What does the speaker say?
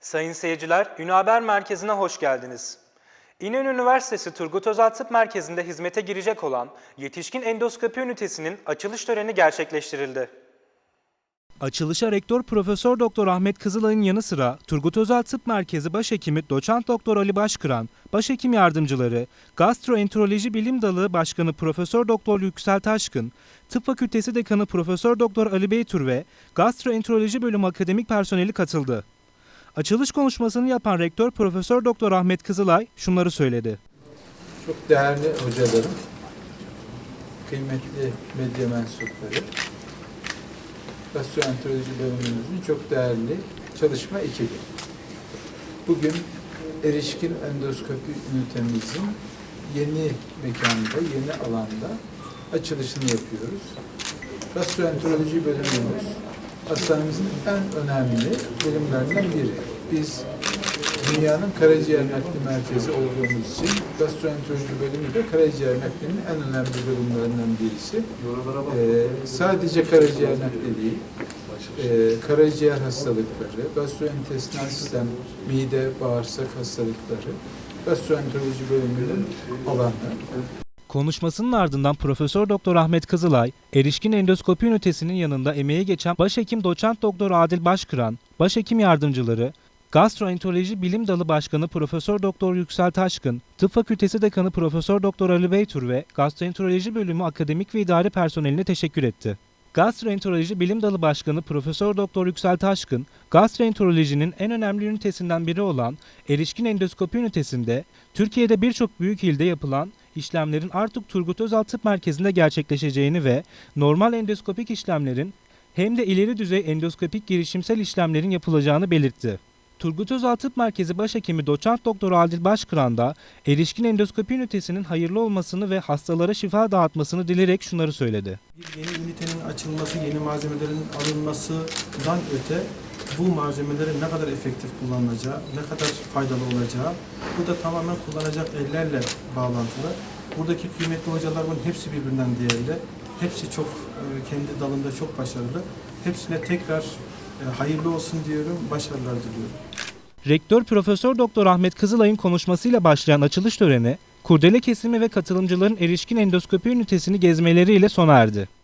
Sayın seyirciler, Ünlü Haber Merkezi'ne hoş geldiniz. İnönü Üniversitesi Turgut Özal Tıp Merkezi'nde hizmete girecek olan yetişkin endoskopi ünitesinin açılış töreni gerçekleştirildi. Açılışa Rektör Profesör Doktor Ahmet Kızılay'ın yanı sıra Turgut Özal Tıp Merkezi Başhekimi Doçent Doktor Ali Başkıran, Başhekim Yardımcıları, Gastroenteroloji Bilim Dalı Başkanı Profesör Doktor Yüksel Taşkın, Tıp Fakültesi Dekanı Profesör Doktor Ali Beytur ve Gastroenteroloji Bölümü akademik personeli katıldı. Açılış konuşmasını yapan Rektör Profesör Doktor Ahmet Kızılay şunları söyledi. Çok değerli hocalarım, kıymetli medya mensupları, gastroenteroloji bölümümüzün çok değerli çalışma ekibi. Bugün erişkin endoskopi ünitemizin yeni mekanda, yeni alanda açılışını yapıyoruz. Gastroenteroloji bölümümüz hastanemizin en önemli bölümlerinden biri. Biz dünyanın karaciğer nakli merkezi olduğumuz için gastroenteroloji bölümü de karaciğer naklinin en önemli bölümlerinden birisi. Ee, sadece karaciğer nakli değil, e, karaciğer hastalıkları, gastrointestinal sistem, mide, bağırsak hastalıkları, gastroenteroloji bölümünün alanı. Konuşmasının ardından Profesör Doktor Ahmet Kızılay, erişkin endoskopi ünitesinin yanında emeği geçen Başhekim Doçent Doktor Adil Başkıran, Başhekim Yardımcıları, Gastroenteroloji Bilim Dalı Başkanı Profesör Doktor Yüksel Taşkın, Tıp Fakültesi Dekanı Profesör Doktor Ali Beytur ve Gastroenteroloji Bölümü akademik ve idari personeline teşekkür etti. Gastroenteroloji Bilim Dalı Başkanı Profesör Doktor Yüksel Taşkın, gastroenterolojinin en önemli ünitesinden biri olan erişkin endoskopi ünitesinde Türkiye'de birçok büyük ilde yapılan işlemlerin artık Turgut Özal Tıp Merkezi'nde gerçekleşeceğini ve normal endoskopik işlemlerin hem de ileri düzey endoskopik girişimsel işlemlerin yapılacağını belirtti. Turgut Özal Tıp Merkezi Başhekimi Doçent Doktor Adil Başkıran da erişkin endoskopi ünitesinin hayırlı olmasını ve hastalara şifa dağıtmasını dilerek şunları söyledi. Bir yeni ünitenin açılması, yeni malzemelerin alınmasından öte bu malzemelerin ne kadar efektif kullanılacağı, ne kadar faydalı olacağı, bu da tamamen kullanacak ellerle bağlantılı. Buradaki kıymetli hocalarımın hepsi birbirinden değerli. Hepsi çok e, kendi dalında çok başarılı. Hepsine tekrar e, hayırlı olsun diyorum, başarılar diliyorum. Rektör Profesör Doktor Ahmet Kızılay'ın konuşmasıyla başlayan açılış töreni, kurdele kesimi ve katılımcıların erişkin endoskopi ünitesini gezmeleriyle sona erdi.